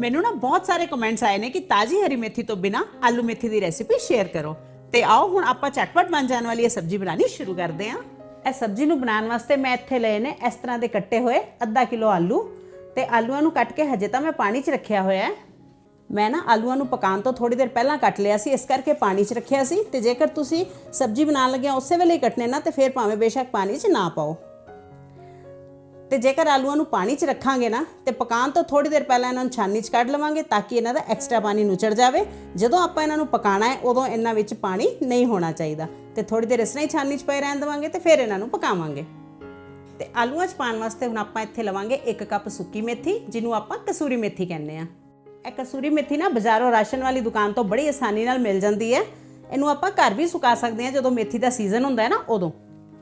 ਮੈਨੂੰ ਨਾ ਬਹੁਤ ਸਾਰੇ ਕਮੈਂਟਸ ਆਏ ਨੇ ਕਿ ਤਾਜੀ ਹਰੀ ਮੇਥੀ ਤੋਂ ਬਿਨਾ ਆਲੂ ਮੇਥੀ ਦੀ ਰੈਸਿਪੀ ਸ਼ੇਅਰ ਕਰੋ। ਤੇ ਆਓ ਹੁਣ ਆਪਾਂ ਚਟਪਟ ਬਣ ਜਾਣ ਵਾਲੀ ਇਹ ਸਬਜ਼ੀ ਬਣਾਉਣੀ ਸ਼ੁਰੂ ਕਰਦੇ ਹਾਂ। ਇਹ ਸਬਜ਼ੀ ਨੂੰ ਬਣਾਉਣ ਵਾਸਤੇ ਮੈਂ ਇੱਥੇ ਲਏ ਨੇ ਇਸ ਤਰ੍ਹਾਂ ਦੇ ਕੱਟੇ ਹੋਏ ਅੱਧਾ ਕਿਲੋ ਆਲੂ। ਤੇ ਆਲੂਆਂ ਨੂੰ ਕੱਟ ਕੇ ਹਜੇ ਤਾਂ ਮੈਂ ਪਾਣੀ 'ਚ ਰੱਖਿਆ ਹੋਇਆ ਹੈ। ਮੈਂ ਨਾ ਆਲੂਆਂ ਨੂੰ ਪਕਾਉਣ ਤੋਂ ਥੋੜੀ ਦੇਰ ਪਹਿਲਾਂ ਕੱਟ ਲਿਆ ਸੀ, ਇਸ ਕਰਕੇ ਪਾਣੀ 'ਚ ਰੱਖਿਆ ਸੀ। ਤੇ ਜੇਕਰ ਤੁਸੀਂ ਸਬਜ਼ੀ ਬਣਾਉਣ ਲੱਗਿਆ ਉਸੇ ਵੇਲੇ ਹੀ ਕੱਟਨੇ ਨਾ ਤੇ ਫਿਰ ਭਾਵੇਂ ਬੇਸ਼ੱਕ ਪਾਣੀ 'ਚ ਨਾ ਪਾਓ। ਤੇ ਜੇਕਰ ਆਲੂਆਂ ਨੂੰ ਪਾਣੀ 'ਚ ਰੱਖਾਂਗੇ ਨਾ, ਤੇ ਪਕਾਉਣ ਤੋਂ ਥੋੜੀ ਦੇਰ ਪਹਿਲਾਂ ਇਹਨਾਂ ਨੂੰ ਛਾਨਣੀ 'ਚ ਕੱਢ ਲਵਾਂਗੇ ਤਾਂ ਕਿ ਇਹਨਾਂ ਦਾ ਐਕਸਟਰਾ ਪਾਣੀ ਨੁਚੜ ਜਾਵੇ। ਜਦੋਂ ਆਪਾਂ ਇਹਨਾਂ ਨੂੰ ਪਕਾਣਾ ਹੈ, ਉਦੋਂ ਇਹਨਾਂ ਵਿੱਚ ਪਾਣੀ ਨਹੀਂ ਹੋਣਾ ਚਾਹੀਦਾ। ਤੇ ਥੋੜੀ ਦੇਰ ਇਸ ਤਰ੍ਹਾਂ ਹੀ ਛਾਨਣੀ 'ਚ ਪਏ ਰਹਿਣ ਦੇਵਾਂਗੇ ਤੇ ਫਿਰ ਇਹਨਾਂ ਨੂੰ ਪਕਾਵਾਂਗੇ। ਤੇ ਆਲੂਆਂ 'ਚ ਪਾਉਣ ਵਾਸਤੇ ਹੁਣ ਆਪਾਂ ਇੱਥੇ ਲਵਾਂਗੇ 1 ਕੱਪ ਸੁੱਕੀ ਮੇਥੀ, ਜਿਹਨੂੰ ਆਪਾਂ ਕਸੂਰੀ ਮੇਥੀ ਕਹਿੰਦੇ ਆ ਇਹ ਕਸੂਰੀ ਮੇਥੀ ਨਾ ਬਾਜ਼ਾਰੋਂ ਰਾਸ਼ਨ ਵਾਲੀ ਦੁਕਾਨ ਤੋਂ ਬੜੀ ਆਸਾਨੀ ਨਾਲ ਮਿਲ ਜਾਂਦੀ ਹੈ। ਇਹਨੂੰ ਆਪਾਂ ਘਰ ਵੀ ਸੁਕਾ ਸਕਦੇ ਹਾਂ, ਜਦੋਂ ਮੇਥੀ ਦਾ ਸੀਜ਼ਨ ਹੁੰਦਾ ਹੈ ਨਾ, ਉਦੋਂ।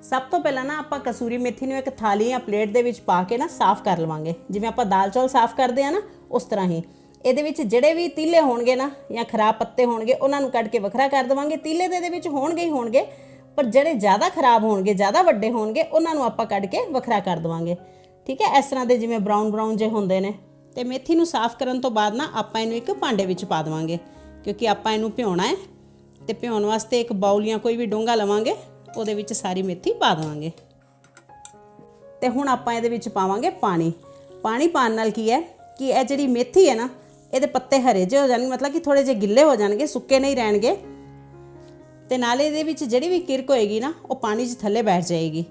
ਸਭ ਤੋਂ ਪਹਿਲਾਂ ਨਾ ਆਪਾਂ ਕਸੂਰੀ ਮੇਥੀ ਨੂੰ ਇੱਕ ਥਾਲੀ ਜਾਂ ਪਲੇਟ ਦੇ ਵਿੱਚ ਪਾ ਕੇ ਨਾ ਸਾਫ਼ ਕਰ ਲਵਾਂਗੇ। ਜਿਵੇਂ ਆਪਾਂ ਦਾਲ ਚੌਲ ਸਾਫ਼ ਕਰਦੇ ਆ ਨਾ, ਉਸ ਤਰ੍ਹਾਂ ਹੀ। ਇਹਦੇ ਵਿੱਚ ਜਿਹੜੇ ਵੀ ਤੀਲੇ ਹੋਣਗੇ ਨਾ ਜਾਂ ਖਰਾਬ ਪੱਤੇ ਹੋਣਗੇ, ਉਹਨਾਂ ਨੂੰ ਕੱਢ ਕੇ ਵੱਖਰਾ ਕਰ ਦੇਵਾਂਗੇ। ਤੀਲੇ ਦੇ ਇਹਦੇ ਵਿੱਚ ਹੋਣਗੇ ਹੀ ਹੋਣਗੇ, ਪਰ ਜਿਹੜੇ ਜ਼ਿਆਦਾ ਖਰਾਬ ਹੋਣਗੇ, ਜ਼ਿਆਦਾ ਵੱਡੇ ਹੋਣਗੇ, ਉਹਨਾਂ ਨੂੰ ਆਪਾਂ ਕੱਢ ਕੇ ਵੱਖਰਾ ਕਰ ਦੇਵਾਂਗੇ। ਠੀਕ ਹੈ? ਇਸ ਤਰ੍ਹਾਂ ਦੇ ਜਿਵੇਂ ਬਰਾਊਨ ਬਰਾਊਨ ਜੇ ਹੁੰਦੇ ਨੇ। ਤੇ ਮੇਥੀ ਨੂੰ ਸਾਫ਼ ਕਰਨ ਤੋਂ ਬਾਅਦ ਨਾ ਆਪਾਂ ਇਹਨੂੰ ਇੱਕ ਭਾਂਡੇ ਵਿੱਚ ਪਾ ਦੇਵਾਂਗੇ, ਕਿਉਂਕਿ ਆਪਾਂ ਇਹਨੂੰ ਭਿਉਣਾ ਹੈ। ਤੇ ਭਿਉਣ ਵਾਸਤੇ ਇੱਕ ਬਾਉਲ ਜਾਂ ਕੋਈ ਵੀ ਡੋਂਗਾ ਲਵਾਂਗੇ। ਉਹਦੇ ਵਿੱਚ ਸਾਰੀ ਮੇਥੀ ਪਾ ਦੇਵਾਂਗੇ। ਤੇ ਹੁਣ ਆਪਾਂ ਇਹਦੇ ਵਿੱਚ ਪਾਵਾਂਗੇ ਪਾਣੀ। ਪਾਣੀ ਪਾਣ ਨਾਲ ਕੀ ਹੈ ਕਿ ਇਹ ਜਿਹੜੀ ਮੇਥੀ ਹੈ ਨਾ, ਇਹਦੇ ਪੱਤੇ ਹਰੇ ਜਿਹੇ ਹੋ ਜਾਣਗੇ, ਮਤਲਬ ਕਿ ਥੋੜੇ ਜਿਹੇ ਗਿੱਲੇ ਹੋ ਜਾਣਗੇ, ਸੁੱਕੇ ਨਹੀਂ ਰਹਿਣਗੇ। ਤੇ ਨਾਲੇ ਇਹਦੇ ਵਿੱਚ ਜਿਹੜੀ ਵੀ ਕਿਰਕ ਹੋਏਗੀ ਨਾ, ਉਹ ਪਾਣੀ 'ਚ ਥੱਲੇ ਬੈਠ ਜਾਏਗੀ।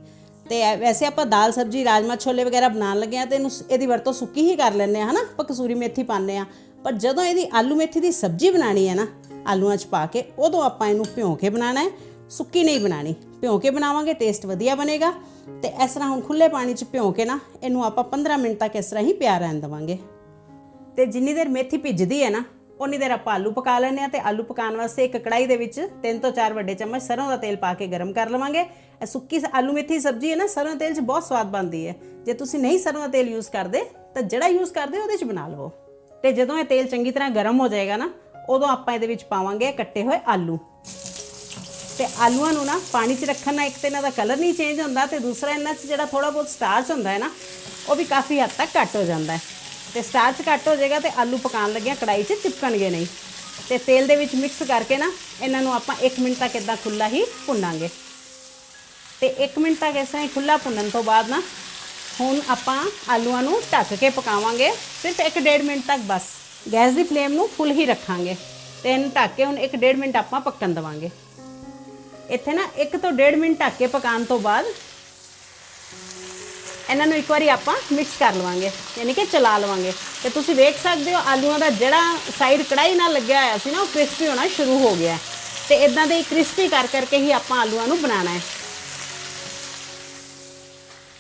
ਤੇ ਵੈਸੇ ਆਪਾਂ ਦਾਲ, ਸਬਜੀ, ਰਾਜਮਾ, ਛੋਲੇ ਵਗੈਰਾ ਬਣਾਉਣ ਲੱਗੇ ਆ ਤੇ ਇਹਨੂੰ ਇਹਦੀ ਵਰਤੋਂ ਸੁੱਕੀ ਹੀ ਕਰ ਲੈਂਦੇ ਆ ਹਨਾ? ਆਪਾਂ ਕਸੂਰੀ ਮੇਥੀ ਪਾਉਂਦੇ ਆ ਪਰ ਜਦੋਂ ਇਹਦੀ ਆਲੂ ਮੇਥੀ ਦੀ ਸਬਜੀ ਬਣਾਣੀ ਹੈ ਨਾ, ਆਲੂਆਂ 'ਚ ਪਾ ਕੇ, ਉਦੋਂ ਆਪਾਂ ਇਹਨੂੰ ਭਿਉਂ ਕੇ ਬਣਾਉਣਾ ਹੈ। ਸੁੱਕੀ ਨਹੀਂ ਬਣਾਣੀ ਭਿਉਂ ਕੇ ਬਣਾਵਾਂਗੇ ਟੇਸਟ ਵਧੀਆ ਬਣੇਗਾ। ਤੇ ਇਸ ਤਰ੍ਹਾਂ ਹੁਣ ਖੁੱਲੇ ਪਾਣੀ 'ਚ ਭਿਓ ਕੇ ਨਾ, ਇਹਨੂੰ ਆਪਾਂ 15 ਮਿੰਟ ਤੱਕ ਇਸ ਤਰ੍ਹਾਂ ਹੀ ਪਿਆ ਰਹਿਣ ਦੇਵਾਂਗੇ। ਤੇ ਜਿੰਨੀ ਦੇਰ ਮੇਥੀ ਭਿੱਜਦੀ ਹੈ ਨਾ ਉਨੀ ਦੇਰ ਆਪਾਂ ਆਲੂ ਪਕਾ ਲੈਣੇ ਆ ਤੇ ਆਲੂ ਪਕਾਉਣ ਵਾਸਤੇ ਇੱਕ ਕੜਾਈ ਦੇ ਵਿੱਚ 3 ਤੋਂ 4 ਵੱਡੇ ਚਮਚ ਸਰੋਂ ਦਾ ਤੇਲ ਪਾ ਕੇ ਗਰਮ ਕਰ ਲਵਾਂਗੇ। ਇਹ ਸੁੱਕੀ ਆਲੂ ਮੇਥੀ ਸਬਜ਼ੀ ਹੈ ਨਾ ਸਰੋਂ ਦੇ ਤੇਲ 'ਚ ਬਹੁਤ ਸਵਾਦ ਬਣਦੀ ਹੈ। ਜੇ ਤੁਸੀਂ ਨਹੀਂ ਸਰੋਂ ਦਾ ਤੇਲ ਯੂਜ਼ ਕਰਦੇ, ਤਾਂ ਜਿਹੜਾ ਯੂਜ਼ ਕਰਦੇ ਉਹਦੇ 'ਚ ਬਣਾ ਲਵੋ। ਤੇ ਜਦੋਂ ਇਹ ਤੇਲ ਚੰਗੀ ਤਰ੍ਹਾਂ ਗਰਮ ਹੋ ਜਾਏਗਾ ਨਾ, ਉਦੋਂ ਆਪਾਂ ਇਹਦੇ ਵਿੱਚ ਪਾਵਾਂਗੇ ਕੱਟੇ ਹੋਏ ਆਲੂ। ਤੇ ਆਲੂਆਂ ਨੂੰ ਨਾ ਪਾਣੀ 'ਚ ਰੱਖਣ ਨਾਲ ਇੱਕ ਤੇ ਇਹਨਾਂ ਦਾ ਕਲਰ ਨਹੀਂ ਚੇਂਜ ਹੁੰਦਾ ਤੇ ਦੂਸਰਾ ਇਹਨਾਂ 'ਚ ਜਿਹੜਾ ਥੋੜਾ ਬਹੁਤ ਸਟਾਰਚ ਹੁੰਦਾ ਹੈ ਨਾ, ਉਹ ਵੀ ਕਾਫੀ ਹੱਦ ਤੱਕ ਘੱਟ ਹੋ ਜਾਂਦਾ ਹੈ। ਤੇ ਸਟਾਰਚ ਘੱਟ ਹੋ ਜਾਏਗਾ ਤੇ ਆਲੂ ਪਕਾਉਣ ਲੱਗਿਆਂ ਕੜਾਈ 'ਚ ਚਿਪਕਣਗੇ ਨਹੀਂ। ਤੇ ਤੇਲ ਦੇ ਵਿੱਚ ਮਿਕਸ ਕਰਕੇ ਨਾ ਇਹਨਾਂ ਨੂੰ ਆਪਾਂ 1 ਮਿੰਟ ਤੱਕ ਇਦਾਂ ਖੁੱਲਾ ਹੀ ਭੁੰਨਾਂਗੇ। ਤੇ 1 ਮਿੰਟ ਤੱਕ ਇਸ ਤਰ੍ਹਾਂ ਹੀ ਖੁੱਲਾ ਭੁੰਨਣ ਤੋਂ ਬਾਅਦ ਨਾ ਹੁਣ ਆਪਾਂ ਆਲੂਆਂ ਨੂੰ ਢੱਕ ਕੇ ਪਕਾਵਾਂਗੇ, ਸਿਰਫ 1.5 ਮਿੰਟ ਤੱਕ ਬਸ। ਗੈਸ ਦੀ ਫਲੇਮ ਨੂੰ ਫੁੱਲ ਹੀ ਰੱਖਾਂਗੇ। ਤੇ ਇਹਨੂੰ ਢੱਕ ਕੇ ਹੁਣ 1.5 ਮਿੰਟ ਆਪਾਂ ਪੱਕਣ ਦੇਵਾਂਗੇ। ਇੱਥੇ ਨਾ 1 ਤੋਂ 1.5 ਮਿੰਟ ਢੱਕ ਕੇ ਪਕਾਉਣ ਤੋਂ ਬਾਅਦ ਇਹਨਾਂ ਨੂੰ ਇੱਕ ਵਾਰੀ ਆਪਾਂ ਮਿਕਸ ਕਰ ਲਵਾਂਗੇ, ਯਾਨੀ ਕਿ ਚਲਾ ਲਵਾਂਗੇ। ਤੇ ਤੁਸੀਂ ਵੇਖ ਸਕਦੇ ਹੋ, ਆਲੂਆਂ ਦਾ ਜਿਹੜਾ ਸਾਈਡ ਕੜਾਈ ਨਾਲ ਲੱਗਿਆ ਹੋਇਆ ਸੀ ਨਾ, ਉਹ ਕ੍ਰਿਸਪੀ ਹੋਣਾ ਸ਼ੁਰੂ ਹੋ ਗਿਆ ਹੈ। ਤੇ ਇਦਾਂ ਦੇ ਕ੍ਰਿਸਪੀ ਕਰ ਕਰਕੇ ਹੀ ਆਪਾਂ ਆਲੂਆਂ ਨੂੰ ਬਣਾਉਣਾ ਹੈ।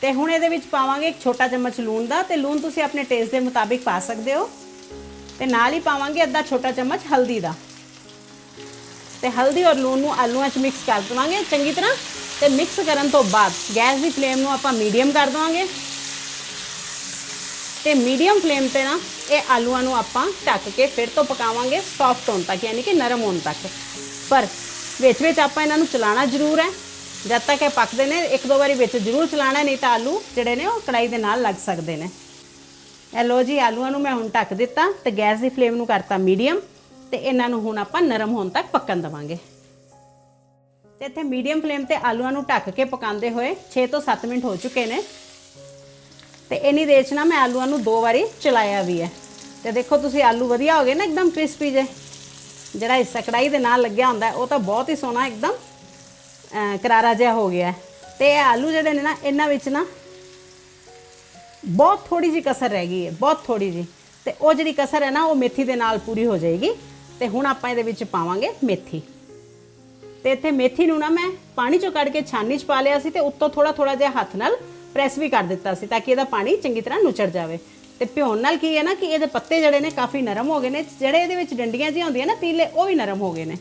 ਤੇ ਹੁਣ ਇਹਦੇ ਵਿੱਚ ਪਾਵਾਂਗੇ ਇੱਕ ਛੋਟਾ ਚਮਚ ਲੂਣ ਦਾ, ਤੇ ਲੂਣ ਤੁਸੀਂ ਆਪਣੇ ਟੇਸਟ ਦੇ ਮੁਤਾਬਿਕ ਪਾ ਸਕਦੇ ਹੋ। ਤੇ ਨਾਲ ਹੀ ਪਾਵਾਂਗੇ ਅੱਧਾ ਛੋਟਾ ਚਮਚ ਹਲਦੀ ਦਾ। ਤੇ ਹਲਦੀ ਔਰ ਲੂਣ ਨੂੰ ਆਲੂਆਂ 'ਚ ਮਿਕਸ ਕਰ ਦਵਾਂਗੇ ਚੰਗੀ ਤਰ੍ਹਾਂ ਤੇ ਮਿਕਸ ਕਰਨ ਤੋਂ ਬਾਅਦ ਗੈਸ ਦੀ ਫਲੇਮ ਨੂੰ ਆਪਾਂ ਮੀਡੀਅਮ ਕਰ ਦਵਾਂਗੇ। ਤੇ ਮੀਡੀਅਮ ਫਲੇਮ ਤੇ ਨਾ ਇਹ ਆਲੂਆਂ ਨੂੰ ਆਪਾਂ ਢੱਕ ਕੇ ਫਿਰ ਤੋਂ ਪਕਾਵਾਂਗੇ ਸੌਫਟ ਹੋਣ ਤੱਕ, ਯਾਨੀ ਕਿ ਨਰਮ ਹੋਣ ਤੱਕ। ਪਰ ਵਿੱਚ ਵਿੱਚ ਆਪਾਂ ਇਹਨਾਂ ਨੂੰ ਚਲਾਣਾ ਜ਼ਰੂਰ ਹੈ। ਜਦ ਤੱਕ ਇਹ ਪੱਕਦੇ ਨੇ, ਇੱਕ ਦੋ ਵਾਰੀ ਵਿੱਚ ਜ਼ਰੂਰ ਚਲਾਣਾ ਨਹੀਂ ਤਾਂ ਆਲੂ ਜਿਹੜੇ ਨੇ ਉਹ ਕੜਾਈ ਦੇ ਨਾਲ ਲੱਗ ਸਕਦੇ ਨੇ। ਇਹ ਲੋ ਜੀ, ਆਲੂਆਂ ਨੂੰ ਮੈਂ ਹੁਣ ਢੱਕ ਦਿੱਤਾ ਤੇ ਗੈਸ ਦੀ ਫਲੇਮ ਨੂੰ ਕਰਤਾ ਮੀਡੀਅਮ ਤੇ ਇਹਨਾਂ ਨੂੰ ਹੁਣ ਆਪਾਂ ਨਰਮ ਹੋਣ ਤੱਕ ਪੱਕਣ ਦਵਾਂਗੇ। ਤੇ ਇੱਥੇ ਮੀਡੀਅਮ ਫਲੇਮ ਤੇ ਆਲੂਆਂ ਨੂੰ ਢੱਕ ਕੇ ਪਕਾਉਂਦੇ ਹੋਏ 6 ਤੋਂ 7 ਮਿੰਟ ਹੋ ਚੁੱਕੇ ਨੇ। ਤੇ ਇੰਨੀ ਦੇਰ 'ਚ ਨਾ ਮੈਂ ਆਲੂਆਂ ਨੂੰ ਦੋ ਵਾਰੀ ਚਲਾਇਆ ਵੀ ਹੈ। ਤੇ ਦੇਖੋ ਤੁਸੀਂ ਆਲੂ ਵਧੀਆ ਹੋ ਗਏ ਨਾ, ਇੱਕਦਮ ਕ੍ਰਿਸਪੀ ਜੇ। ਜਿਹੜਾ ਹਿੱਸਾ ਕੜਾਈ ਦੇ ਨਾਲ ਲੱਗਿਆ ਹੁੰਦਾ, ਉਹ ਤਾਂ ਬਹੁਤ ਹੀ ਸੋਹਣਾ ਇੱਕਦਮ ਕਰਾਰਾ ਜਿਹਾ ਹੋ ਗਿਆ ਤੇ ਇਹ ਆਲੂ ਜਿਹੜੇ ਨੇ ਨਾ, ਇਹਨਾਂ ਵਿੱਚ ਨਾ ਬਹੁਤ ਥੋੜੀ ਜੀ ਕਸਰ ਰਹਿ ਗਈ ਹੈ, ਬਹੁਤ ਥੋੜੀ ਜੀ ਤੇ ਉਹ ਜਿਹੜੀ ਕਸਰ ਹੈ ਨਾ, ਉਹ ਮੇਥੀ ਦੇ ਨਾਲ ਪੂਰੀ ਹੋ ਜਾਏਗੀ। ਤੇ ਹੁਣ ਆਪਾਂ ਇਹਦੇ ਵਿੱਚ ਪਾਵਾਂਗੇ ਮੇਥੀ। ਤੇ ਇੱਥੇ ਮੇਥੀ ਨੂੰ ਨਾ ਮੈਂ ਪਾਣੀ ਚੋਂ ਕੱਢ ਕੇ ਛਾਨੀ 'ਚ ਪਾ ਲਿਆ ਸੀ ਤੇ ਉੱਤੋਂ ਥੋੜਾ ਥੋੜਾ ਜਿਹਾ ਹੱਥ ਨਾਲ ਪ੍ਰੈਸ ਵੀ ਕਰ ਦਿੱਤਾ ਸੀ ਤਾਂ ਕਿ ਇਹਦਾ ਪਾਣੀ ਚੰਗੀ ਤਰ੍ਹਾਂ ਨੁਚੜ ਜਾਵੇ। ਤੇ ਭਿਉਣ ਨਾਲ ਕੀ ਹੈ ਨਾ ਕਿ ਇਹਦੇ ਪੱਤੇ ਜਿਹੜੇ ਨੇ ਕਾਫੀ ਨਰਮ ਹੋ ਗਏ ਨੇ, ਜਿਹੜੇ ਇਹਦੇ ਵਿੱਚ ਡੰਡੀਆਂ ਜਿਹੀਆਂ ਹੁੰਦੀਆਂ ਨਾ ਤੀਲੇ ਉਹ ਵੀ ਨਰਮ ਹੋ ਗਏ ਨੇ।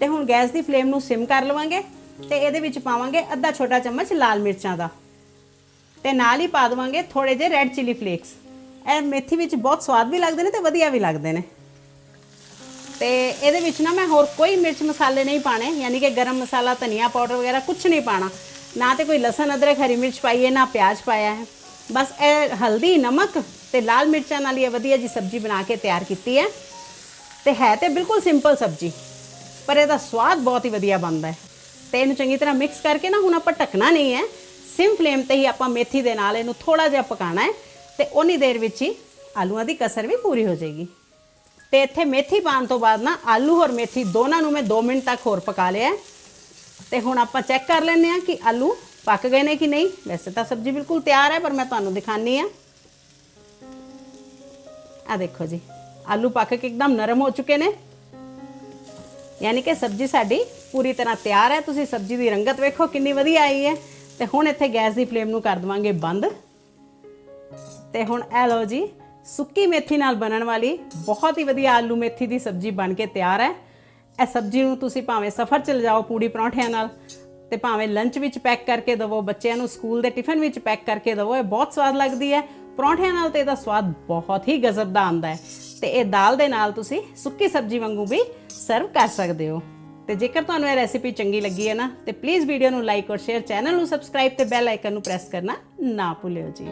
ਤੇ ਹੁਣ ਗੈਸ ਦੀ ਫਲੇਮ ਨੂੰ ਸਿਮ ਕਰ ਲਵਾਂਗੇ ਤੇ ਇਹਦੇ ਵਿੱਚ ਪਾਵਾਂਗੇ ਅੱਧਾ ਛੋਟਾ ਚਮਚ ਲਾਲ ਮਿਰਚਾਂ ਦਾ। ਤੇ ਨਾਲ ਹੀ ਪਾ ਦਵਾਂਗੇ ਥੋੜੇ ਜਿਹੇ ਰੈੱਡ ਚਿਲੀ ਫਲੇਕਸ ਇਹ ਮੇਥੀ ਵਿੱਚ ਬਹੁਤ ਸਵਾਦ ਵੀ ਲੱਗਦੇ ਨੇ ਤੇ ਵਧੀਆ ਵੀ ਲੱਗਦੇ ਨੇ। ਤੇ ਇਹਦੇ ਵਿੱਚ ਨਾ ਮੈਂ ਹੋਰ ਕੋਈ ਮਿਰਚ ਮਸਾਲੇ ਨਹੀਂ ਪਾਣੇ, ਯਾਨੀ ਕਿ ਗਰਮ ਮਸਾਲਾ, ਧਨੀਆ ਪਾਊਡਰ ਵਗੈਰਾ ਕੁਝ ਨਹੀਂ ਪਾਣਾ। ਨਾ ਤੇ ਕੋਈ ਲਸਣ, ਅਦਰਕ, ਹਰੀ ਮਿਰਚ ਪਾਈ ਹੈ ਨਾ ਪਿਆਜ਼ ਪਾਇਆ ਹੈ। ਬਸ ਇਹ ਹਲਦੀ, ਨਮਕ ਤੇ ਲਾਲ ਮਿਰਚਾਂ ਨਾਲ ਹੀ ਇਹ ਵਧੀਆ ਜੀ ਸਬਜ਼ੀ ਬਣਾ ਕੇ ਤਿਆਰ ਕੀਤੀ ਹੈ। ਤੇ ਹੈ ਤੇ ਬਿਲਕੁਲ ਸਿੰਪਲ ਸਬਜ਼ੀ, ਪਰ ਇਹਦਾ ਸਵਾਦ ਬਹੁਤ ਹੀ ਵਧੀਆ ਬਣਦਾ ਹੈ। ਤੇ ਇਹਨੂੰ ਚੰਗੀ ਤਰ੍ਹਾਂ ਮਿਕਸ ਕਰਕੇ ਨਾ ਹੁਣ ਆਪਾਂ ਢੱਕਣਾ ਨਹੀਂ ਹੈ। ਸਿਮ ਫਲੇਮ ਤੇ ਹੀ ਆਪਾਂ ਮੇਥੀ ਦੇ ਨਾਲ ਇਹਨੂੰ ਥੋੜਾ ਜਿਹਾ ਪਕਾਣਾ ਹੈ ਤੇ ਉਨੀ ਦੇਰ ਵਿੱਚ ਹੀ ਆਲੂਆਂ ਦੀ ਕਸਰ ਵੀ ਪੂਰੀ ਹੋ ਜਾਏਗੀ। ਤੇ ਇੱਥੇ ਮੇਥੀ ਪਾਉਣ ਤੋਂ ਬਾਅਦ ਨਾ ਆਲੂ ਔਰ ਮੇਥੀ ਦੋਨਾਂ ਨੂੰ ਮੈਂ 2 ਮਿੰਟ ਤੱਕ ਹੋਰ ਪਕਾ ਲਿਆ ਹੈ। ਤੇ ਹੁਣ ਆਪਾਂ ਚੈੱਕ ਕਰ ਲੈਂਦੇ ਆ ਕਿ ਆਲੂ ਪੱਕ ਗਏ ਨੇ ਕਿ ਨਹੀਂ। ਵੈਸੇ ਤਾਂ ਸਬਜ਼ੀ ਬਿਲਕੁਲ ਤਿਆਰ ਹੈ, ਪਰ ਮੈਂ ਤੁਹਾਨੂੰ ਦਿਖਾਣੀ ਆ ਆ ਦੇਖੋ ਜੀ, ਆਲੂ ਪੱਕ ਕੇ ਇੱਕਦਮ ਨਰਮ ਹੋ ਚੁੱਕੇ ਨੇ। ਯਾਨੀ ਕਿ ਸਬਜ਼ੀ ਸਾਡੀ ਪੂਰੀ ਤਰ੍ਹਾਂ ਤਿਆਰ ਹੈ। ਤੁਸੀਂ ਸਬਜ਼ੀ ਦੀ ਰੰਗਤ ਵੇਖੋ ਕਿੰਨੀ ਵਧੀਆ ਆਈ ਹੈ। ਤੇ ਹੁਣ ਇੱਥੇ ਗੈਸ ਦੀ ਫਲੇਮ ਨੂੰ ਕਰ ਦਵਾਂਗੇ ਬੰਦ। ਤੇ ਹੁਣ ਇਹ ਲਓ ਜੀ ਸੁੱਕੀ ਮੇਥੀ ਨਾਲ ਬਣਨ ਵਾਲੀ ਬਹੁਤ ਹੀ ਵਧੀਆ ਆਲੂ ਮੇਥੀ ਦੀ ਸਬਜ਼ੀ ਬਣ ਕੇ ਤਿਆਰ ਹੈ। ਇਹ ਸਬਜ਼ੀ ਨੂੰ ਤੁਸੀਂ ਭਾਵੇਂ ਸਫ਼ਰ ਚ ਲਿਜਾਓ ਪੂੜੀ ਪਰੌਂਠਿਆਂ ਨਾਲ ਤੇ ਭਾਵੇਂ ਲੰਚ ਵਿੱਚ ਪੈਕ ਕਰਕੇ ਦਿਵੋ, ਬੱਚਿਆਂ ਨੂੰ ਸਕੂਲ ਦੇ ਟਿਫਨ ਵਿੱਚ ਪੈਕ ਕਰਕੇ ਦਿਵੋ, ਇਹ ਬਹੁਤ ਸਵਾਦ ਲੱਗਦੀ ਹੈ। ਪਰੌਂਠਿਆਂ ਨਾਲ ਤੇ ਇਹਦਾ ਸਵਾਦ ਬਹੁਤ ਹੀ ਗਜ਼ਬ ਦਾ ਆਉਂਦਾ ਹੈ ਤੇ ਇਹ ਦਾਲ ਦੇ ਨਾਲ ਤੁਸੀਂ ਸੁੱਕੀ ਸਬਜ਼ੀ ਵਾਂਗੂ ਵੀ ਸਰਵ ਕਰ ਸਕਦੇ ਹੋ। ਤੇ ਜੇਕਰ ਤੁਹਾਨੂੰ ਇਹ ਰੈਸਿਪੀ ਚੰਗੀ ਲੱਗੀ ਹੈ ਨਾ, ਤੇ ਪਲੀਜ਼ ਵੀਡੀਓ ਨੂੰ ਲਾਈਕ ਔਰ ਸ਼ੇਅਰ ਚੈਨਲ ਨੂੰ ਸਬਸਕ੍ਰਾਈਬ ਤੇ ਬੈਲ ਆਈਕਨ ਨੂੰ ਪ੍ਰੈਸ ਕਰਨਾ ਨਾ ਭੁੱਲਿਓ ਜੀ।